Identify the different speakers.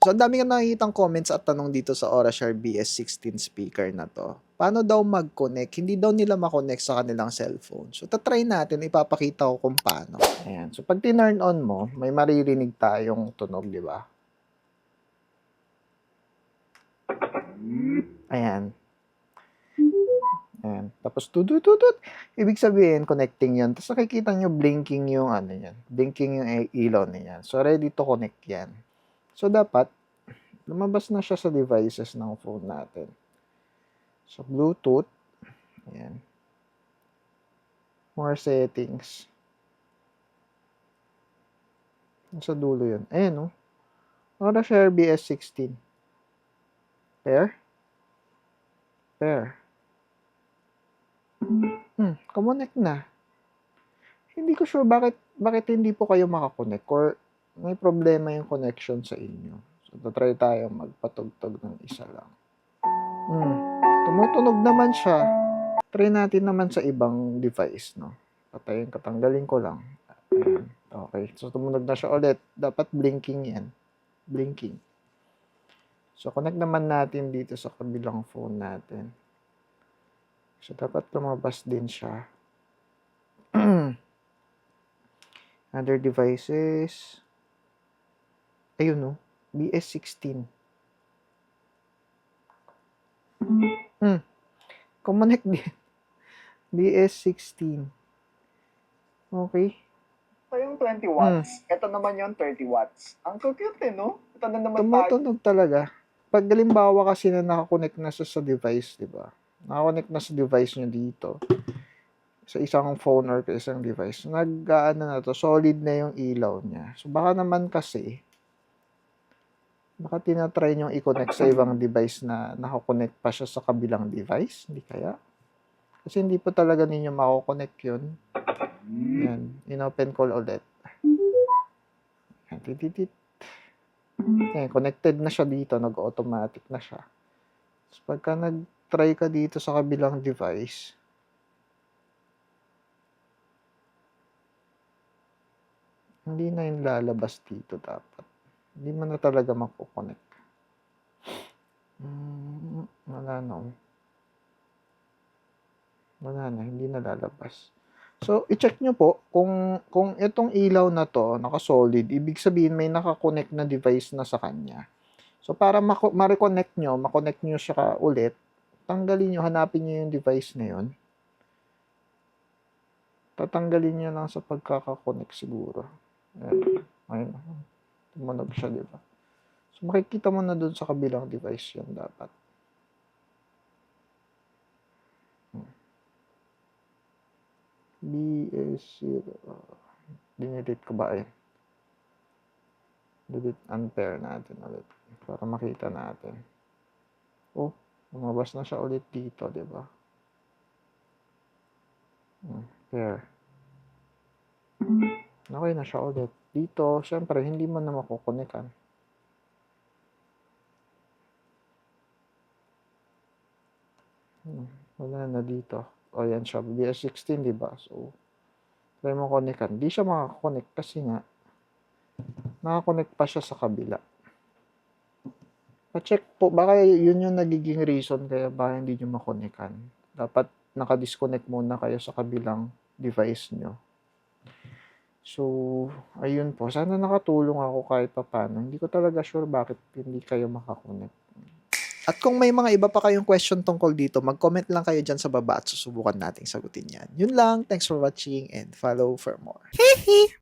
Speaker 1: So, ang dami nga nakikitang comments at tanong dito sa Orashare BS16 speaker na to. Paano daw mag-connect? Hindi daw nila makonect sa kanilang cellphone. So, tatry natin. Ipapakita ko kung paano. Ayan. So, pag tinurn on mo, may maririnig tayong tunog, di ba? Ayan. Ayan. Tapos, tutututut. Ibig sabihin, connecting yun. Tapos, nakikita nyo blinking yung ano yan. Blinking yung i- ilaw niyan. So, ready to connect yan. So, dapat, lumabas na siya sa devices ng phone natin. So, Bluetooth. Ayan. More settings. Nasa dulo yun. Ayan, oh. Para share BS16. Pair? Pair. Hmm, connect na. Hindi ko sure bakit bakit hindi po kayo makakonect or may problema yung connection sa inyo. So, try tayo magpatugtog ng isa lang. Hmm, tumutunog naman siya. Try natin naman sa ibang device, no? Patayin, katanggalin ko lang. Ayan. Okay, so tumunog na siya ulit. Dapat blinking yan. Blinking. So, connect naman natin dito sa kabilang phone natin. So, dapat lumabas din siya. Other devices. Ayun, no? BS16. Hmm. Connect din. BS16. Okay.
Speaker 2: Ito yung 20 watts. Ito naman yung 30 watts. Ang cute eh, no? Ito na naman tayo.
Speaker 1: Tumutunog talaga. Pag halimbawa kasi na nakakonect na siya sa device, di ba? Nakakonect na sa device nyo dito. Sa isang phone or sa isang device. nag ano na to, solid na yung ilaw niya. So baka naman kasi, baka tinatry nyo i-connect sa ibang device na nakakonect pa siya sa kabilang device. Hindi kaya? Kasi hindi po talaga ninyo makakonect yun. Yan. In-open call ulit. Yan. Tititit. Yan. Connected na siya dito. Nag-automatic na siya. So, pagka nag-try ka dito sa kabilang device, hindi na yung lalabas dito dapat. Hindi mo na talaga makukonect. Mm, wala na. oh. Wala na, hindi na lalabas. So, i-check nyo po kung kung itong ilaw na to naka-solid, ibig sabihin may naka-connect na device na sa kanya. So, para ma-reconnect nyo, ma-connect nyo siya ulit, tanggalin nyo, hanapin nyo yung device na yun. Tatanggalin nyo lang sa pagkaka-connect siguro. Ayan. Ayun. Tumunog siya, di ba? So, makikita mo na dun sa kabilang device yun dapat. BS0. Dinedit ko ba eh? Delete unpair natin ulit. Para makita natin. Oh, lumabas na siya ulit dito, di ba? Hmm, pair. Okay na siya ulit. Dito, syempre, hindi mo na makukonekan. Hmm, wala na dito. O yan siya, BS16, di ba? So, try mo connectan. Di siya makakonect kasi nga, nakakonect pa siya sa kabila. Pa-check po, baka yun yung nagiging reason kaya baka hindi nyo makonectan. Dapat nakadisconnect muna kayo sa kabilang device nyo. So, ayun po. Sana nakatulong ako kahit pa paano. Hindi ko talaga sure bakit hindi kayo makakonect. At kung may mga iba pa kayong question tungkol dito, mag-comment lang kayo dyan sa baba at susubukan nating sagutin yan. Yun lang. Thanks for watching and follow for more.